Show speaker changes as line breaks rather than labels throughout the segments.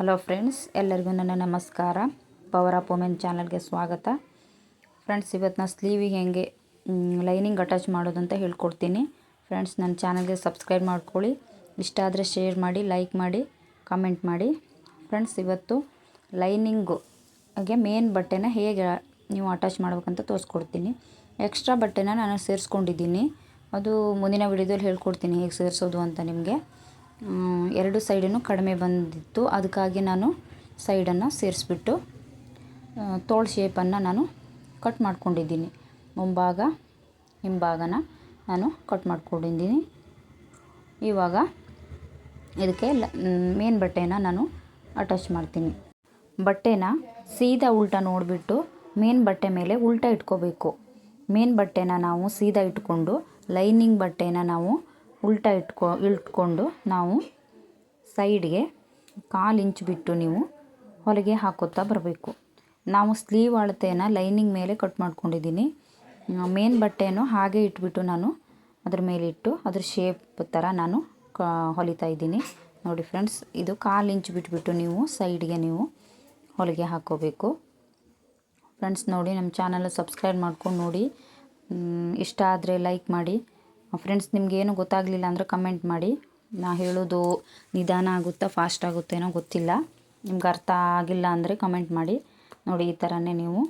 Hello friends ಎಲ್ಲರಿಗೂ ನನ್ನ ನಮಸ್ಕಾರ. ಪವರ್ ಆಫ್ ವುಮೆನ್ ಚಾನಲ್ಗೆ ಸ್ವಾಗತ. ಫ್ರೆಂಡ್ಸ್ ಇವತ್ತು ನಾನು ಸ್ಲೀವಿಗೆ ಹೆಂಗೆ ಲೈನಿಂಗ್ ಅಟ್ಯಾಚ್ ಮಾಡೋದಂತ ಹೇಳ್ಕೊಡ್ತೀನಿ. ಫ್ರೆಂಡ್ಸ್ ನನ್ನ ಚಾನಲ್ಗೆ ಸಬ್ಸ್ಕ್ರೈಬ್ ಮಾಡ್ಕೊಳ್ಳಿ. ಇಷ್ಟ ಆದರೆ ಶೇರ್ ಮಾಡಿ ಲೈಕ್ ಮಾಡಿ ಕಮೆಂಟ್ ಮಾಡಿ. ಫ್ರೆಂಡ್ಸ್ ಇವತ್ತು ಲೈನಿಂಗು ಹಾಗೆ ಮೇನ್ ಬಟ್ಟೆನ ಹೇಗೆ ನೀವು ಅಟ್ಯಾಚ್ ಮಾಡ್ಬೇಕಂತ ತೋರಿಸ್ಕೊಡ್ತೀನಿ. ಎಕ್ಸ್ಟ್ರಾ ಬಟ್ಟೆನ ನಾನು ಸೇರಿಸ್ಕೊಂಡಿದ್ದೀನಿ. ಅದು ಮುಂದಿನ ವಿಡಿಯೋದಲ್ಲಿ ಹೇಳ್ಕೊಡ್ತೀನಿ ಹೇಗೆ ಸೇರಿಸೋದು ಅಂತ ನಿಮಗೆ. ಎರಡು ಸೈಡನ್ನು ಕಡಿಮೆ ಬಂದಿತ್ತು. ಅದಕ್ಕಾಗಿ ನಾನು ಸೈಡನ್ನು ಸೇರಿಸ್ಬಿಟ್ಟು ತೋಳು ಶೇಪನ್ನು ನಾನು ಕಟ್ ಮಾಡ್ಕೊಂಡಿದ್ದೀನಿ. ಮುಂಭಾಗ, ಹಿಂಭಾಗನ ನಾನು ಕಟ್ ಮಾಡ್ಕೊಂಡಿದ್ದೀನಿ. ಇವಾಗ ಇದಕ್ಕೆ ಮೇನ್ ಬಟ್ಟೆನ ನಾನು ಅಟ್ಯಾಚ್ ಮಾಡ್ತೀನಿ. ಬಟ್ಟೆನ ಸೀದಾ ಉಲ್ಟಾ ನೋಡಿಬಿಟ್ಟು ಮೇನ್ ಬಟ್ಟೆ ಮೇಲೆ ಉಲ್ಟಾ ಇಟ್ಕೋಬೇಕು. ಮೇನ್ ಬಟ್ಟೆನ ನಾವು ಸೀದಾ ಇಟ್ಕೊಂಡು, ಲೈನಿಂಗ್ ಬಟ್ಟೆನ ನಾವು ಉಲ್ಟಾ ಇಟ್ಕೊ ಇಟ್ಕೊಂಡು ನಾವು ಸೈಡ್ಗೆ ಕಾಲು ಇಂಚು ಬಿಟ್ಟು ನೀವು ಹೊಲಿಗೆ ಹಾಕೋತಾ ಬರಬೇಕು. ನಾವು ಸ್ಲೀವ್ ಅಳತೆನ ಲೈನಿಂಗ್ ಮೇಲೆ ಕಟ್ ಮಾಡ್ಕೊಂಡಿದ್ದೀನಿ. ಮೇನ್ ಬಟ್ಟೆಯನ್ನು ಹಾಗೆ ಇಟ್ಬಿಟ್ಟು ನಾನು ಅದ್ರ ಮೇಲೆ ಇಟ್ಟು ಅದ್ರ ಶೇಪ್ ಥರ ನಾನು ಕ, ಹೊಲಿತಾ ಇದ್ದೀನಿ. ನೋಡಿ ಫ್ರೆಂಡ್ಸ್, ಇದು ಕಾಲು ಇಂಚು ಬಿಟ್ಬಿಟ್ಟು ನೀವು ಸೈಡ್ಗೆ ನೀವು ಹೊಲಿಗೆ ಹಾಕೋಬೇಕು. ಫ್ರೆಂಡ್ಸ್, ನೋಡಿ ನಮ್ಮ ಚಾನಲ್ ಸಬ್ಸ್ಕ್ರೈಬ್ ಮಾಡ್ಕೊಂಡು ನೋಡಿ. ಇಷ್ಟ ಆದರೆ ಲೈಕ್ ಮಾಡಿ. ಫ್ರೆಂಡ್ಸ್ ನಿಮಗೇನು ಗೊತ್ತಾಗಲಿಲ್ಲ ಅಂದರೆ ಕಮೆಂಟ್ ಮಾಡಿ. ನಾ ಹೇಳೋದು ನಿಧಾನ ಆಗುತ್ತಾ ಫಾಸ್ಟ್ ಆಗುತ್ತೇನೋ ಗೊತ್ತಿಲ್ಲ. ನಿಮ್ಗೆ ಅರ್ಥ ಆಗಿಲ್ಲ ಅಂದರೆ ಕಮೆಂಟ್ ಮಾಡಿ. ನೋಡಿ, ಈ ಥರನೇ ನೀವು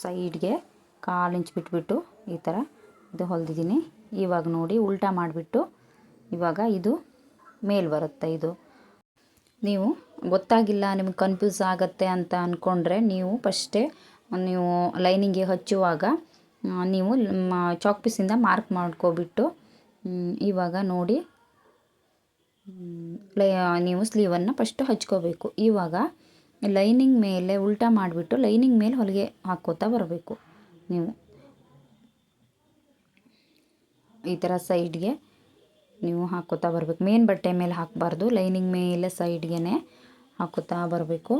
ಸೈಡ್ಗೆ ಕಾಲು ಇಂಚ್ ಬಿಟ್ಬಿಟ್ಟು ಈ ಥರ ಇದು ಹೊಲ್ದಿದ್ದೀನಿ. ಇವಾಗ ನೋಡಿ, ಉಲ್ಟಾ ಮಾಡಿಬಿಟ್ಟು ಇವಾಗ ಇದು ಮೇಲ್ ಬರುತ್ತೆ ಇದು. ನೀವು ಗೊತ್ತಾಗಿಲ್ಲ, ನಿಮ್ಗೆ ಕನ್ಫ್ಯೂಸ್ ಆಗುತ್ತೆ ಅಂತ ಅಂದ್ಕೊಂಡ್ರೆ ನೀವು ಫಸ್ಟೇ ನೀವು ಲೈನಿಂಗ್ಗೆ ಹಚ್ಚುವಾಗ ನೀವು ಚಾಕ್ ಪೀಸಿಂದ ಮಾರ್ಕ್ ಮಾಡ್ಕೊಬಿಟ್ಟು ಇವಾಗ ನೋಡಿ ಲೈ ನೀವು ಸ್ಲೀವನ್ನು ಫಸ್ಟು ಹಚ್ಕೋಬೇಕು. ಇವಾಗ ಲೈನಿಂಗ್ ಮೇಲೆ ಉಲ್ಟಾ ಮಾಡಿಬಿಟ್ಟು ಲೈನಿಂಗ್ ಮೇಲೆ ಹೊಲಿಗೆ ಹಾಕೋತಾ ಬರಬೇಕು ನೀವು. ಈ ಥರ ಸೈಡ್ಗೆ ನೀವು ಹಾಕೋತಾ ಬರಬೇಕು. ಮೇನ್ ಬಟ್ಟೆ ಮೇಲೆ ಹಾಕಬಾರ್ದು ಲೈನಿಂಗ್ ಮೇಲೆ ಸೈಡ್ಗೆ ಹಾಕೋತಾ ಬರಬೇಕು.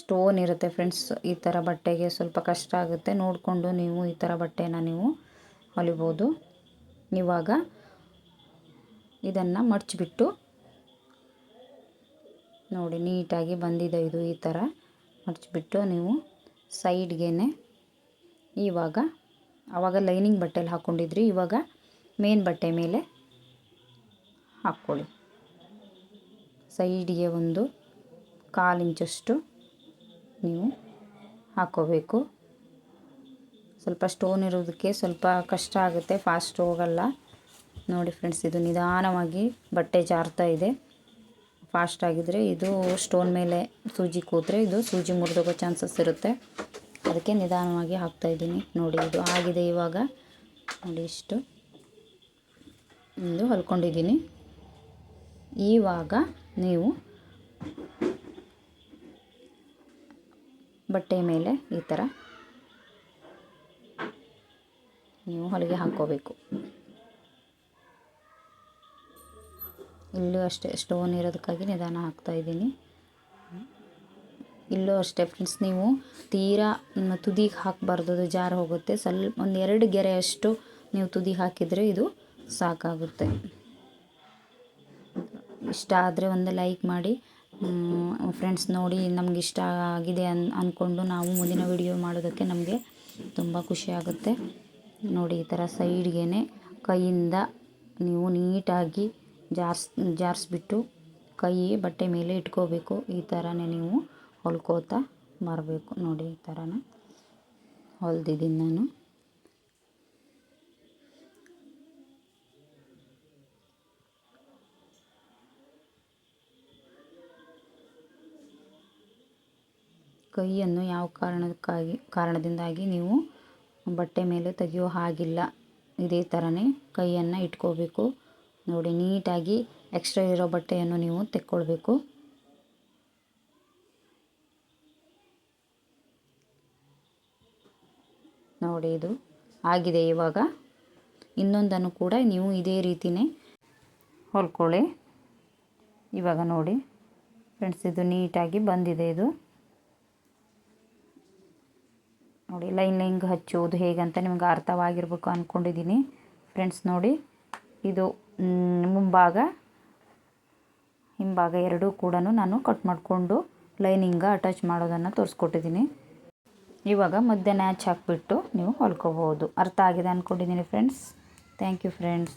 ಸ್ಟೋನ್ ಇರುತ್ತೆ ಫ್ರೆಂಡ್ಸ್ ಈ ಥರ ಬಟ್ಟೆಗೆ ಸ್ವಲ್ಪ ಕಷ್ಟ ಆಗುತ್ತೆ. ನೋಡಿಕೊಂಡು ನೀವು ಈ ಥರ ಬಟ್ಟೆನ ನೀವು ಹೊಲಿಬೋದು. ಇವಾಗ ಇದನ್ನು ಮಡಚಿಬಿಟ್ಟು ನೋಡಿ, ನೀಟಾಗಿ ಬಂದಿದೆ ಇದು ಈ ಥರ ಮಡಚಿಬಿಟ್ಟು ನೀವು ಸೈಡ್ಗೆ ಇವಾಗ ಆವಾಗ ಲೈನಿಂಗ್ ಬಟ್ಟೆಲಿ ಹಾಕ್ಕೊಂಡಿದ್ರಿ ಇವಾಗ ಮೇನ್ ಬಟ್ಟೆ ಮೇಲೆ ಹಾಕ್ಕೊಳ್ಳಿ. ಸೈಡಿಗೆ ಒಂದು ಕಾಲು ಇಂಚಷ್ಟು ನೀವು ಹಾಕ್ಕೋಬೇಕು ಸ್ವಲ್ಪ ಸ್ಟೋನ್ ಇರೋದಕ್ಕೆ ಸ್ವಲ್ಪ ಕಷ್ಟ ಆಗುತ್ತೆ ಫಾಸ್ಟ್ ಹೋಗಲ್ಲ. ನೋಡಿ ಫ್ರೆಂಡ್ಸ್ ಇದು ನಿಧಾನವಾಗಿ ಬಟ್ಟೆ ಜಾರ್ತಾ ಇದೆ. ಫಾಸ್ಟ್ ಆಗಿದ್ರೆ ಇದು ಸ್ಟೋನ್ ಮೇಲೆ ಸೂಜಿ ಕೂತ್ರೆ ಇದು ಸೂಜಿ ಮುರಿದೋಗೋ ಚಾನ್ಸಸ್ ಇರುತ್ತೆ. ಅದಕ್ಕೆ ನಿಧಾನವಾಗಿ ಹಾಕ್ತಾ ಇದ್ದೀನಿ. ನೋಡಿ, ಇದು ಆಗಿದೆ ಇವಾಗ. ನೋಡಿ ಇಷ್ಟು. ಒಂದು ಹೊಲ್ಕೊಂಡಿದ್ದೀನಿ. ಇವಾಗ ನೀವು ಬಟ್ಟೆ ಮೇಲೆ ಈ ಥರ ನೀವು ಹೊಲಿಗೆ ಹಾಕ್ಕೋಬೇಕು. ಇಲ್ಲೂ ಅಷ್ಟೇ ಸ್ಟೋನ್ ಇರೋದಕ್ಕಾಗಿ ನಿಧಾನ ಹಾಕ್ತಾ ಇದ್ದೀನಿ. ಇಲ್ಲೂ ಅಷ್ಟೇ ಫ್ರೆಂಡ್ಸ್, ನೀವು ತೀರಾ ತುದಿಗೆ ಹಾಕಬಾರ್ದು ಜಾರು ಹೋಗುತ್ತೆ. ಸ್ವಲ್ಪ ಒಂದು ಎರಡು ಗೆರೆಯಷ್ಟು ನೀವು ತುದಿ ಹಾಕಿದರೆ ಇದು ಸಾಕಾಗುತ್ತೆ. ಇಷ್ಟ ಆದರೆ ಒಂದು ಲೈಕ್ ಮಾಡಿ. ಫ್ರೆಂಡ್ಸ್ ನೋಡಿ ನಮ್ಗೆ ಇಷ್ಟ ಆಗಿದೆ ಅನ್ ಅಂದ್ಕೊಂಡು ನಾವು ಮುಂದಿನ ವಿಡಿಯೋ ಮಾಡೋದಕ್ಕೆ ನಮಗೆ ತುಂಬ ಖುಷಿಯಾಗುತ್ತೆ ನೋಡಿ, ಈ ಥರ ಸೈಡ್ಗೆ ಕೈಯಿಂದ ನೀವು ನೀಟಾಗಿ ಜಾರ್ಸ್, ಜಾರಿಸ್ಬಿಟ್ಟು ಕೈ ಬಟ್ಟೆ ಮೇಲೆ ಇಟ್ಕೋಬೇಕು. ಈ ಥರನೇ ನೀವು ಹೊಲ್ಕೋತಾ ಬರಬೇಕು ನೋಡಿ, ಈ ಥರನೇ ಹೊಲ್ದಿದ್ದೀನಿ ನಾನು. ಕೈಯನ್ನು ಯಾವ ಕಾರಣಕ್ಕಾಗಿ, ಕಾರಣದಿಂದಾಗಿ ನೀವು ಬಟ್ಟೆ ಮೇಲೆ ತೆಗೆಯೋ ಹಾಗಿಲ್ಲ. ಇದೇ ಥರನೇ ಕೈಯನ್ನು ಇಟ್ಕೋಬೇಕು. ನೋಡಿ, ನೀಟಾಗಿ ಎಕ್ಸ್ಟ್ರಾ ಇರೋ ಬಟ್ಟೆಯನ್ನು ನೀವು ತೆಕ್ಕೊಳ್ಬೇಕು. ನೋಡಿ, ಇದು ಆಗಿದೆ ಇವಾಗ. ಇನ್ನೊಂದನ್ನು ಕೂಡ ನೀವು ಇದೇ ರೀತಿಯೇ ಹೊಲ್ಕೊಳ್ಳಿ. ಇವಾಗ ನೋಡಿ, ಫ್ರೆಂಡ್ಸ್, ಇದು ನೀಟಾಗಿ ಬಂದಿದೆ ಇದು. ನೋಡಿ ಲೈನಿಂಗ್ ಹಚ್ಚೋದು ಹೇಗಂತ ನಿಮ್ಗೆ ಅರ್ಥವಾಗಿರ್ಬೇಕು ಅಂದ್ಕೊಂಡಿದ್ದೀನಿ ಫ್ರೆಂಡ್ಸ್ ನೋಡಿ, ಇದು ಮುಂಭಾಗ, ಹಿಂಭಾಗ ಎರಡೂ ಕೂಡ ನಾನು ಕಟ್ ಮಾಡಿಕೊಂಡು ಲೈನಿಂಗ ಅಟ್ಯಾಚ್ ಮಾಡೋದನ್ನು ತೋರಿಸ್ಕೊಟ್ಟಿದ್ದೀನಿ. ಇವಾಗ ಮಧ್ಯ ನ್ಯಾಚ್ ಹಾಕಿಬಿಟ್ಟು ನೀವು ಹೊಲ್ಕೋಬೋದು. ಅರ್ಥ ಆಗಿದೆ ಅಂದ್ಕೊಂಡಿದ್ದೀನಿ ಫ್ರೆಂಡ್ಸ್ ಥ್ಯಾಂಕ್ ಯು ಫ್ರೆಂಡ್ಸ್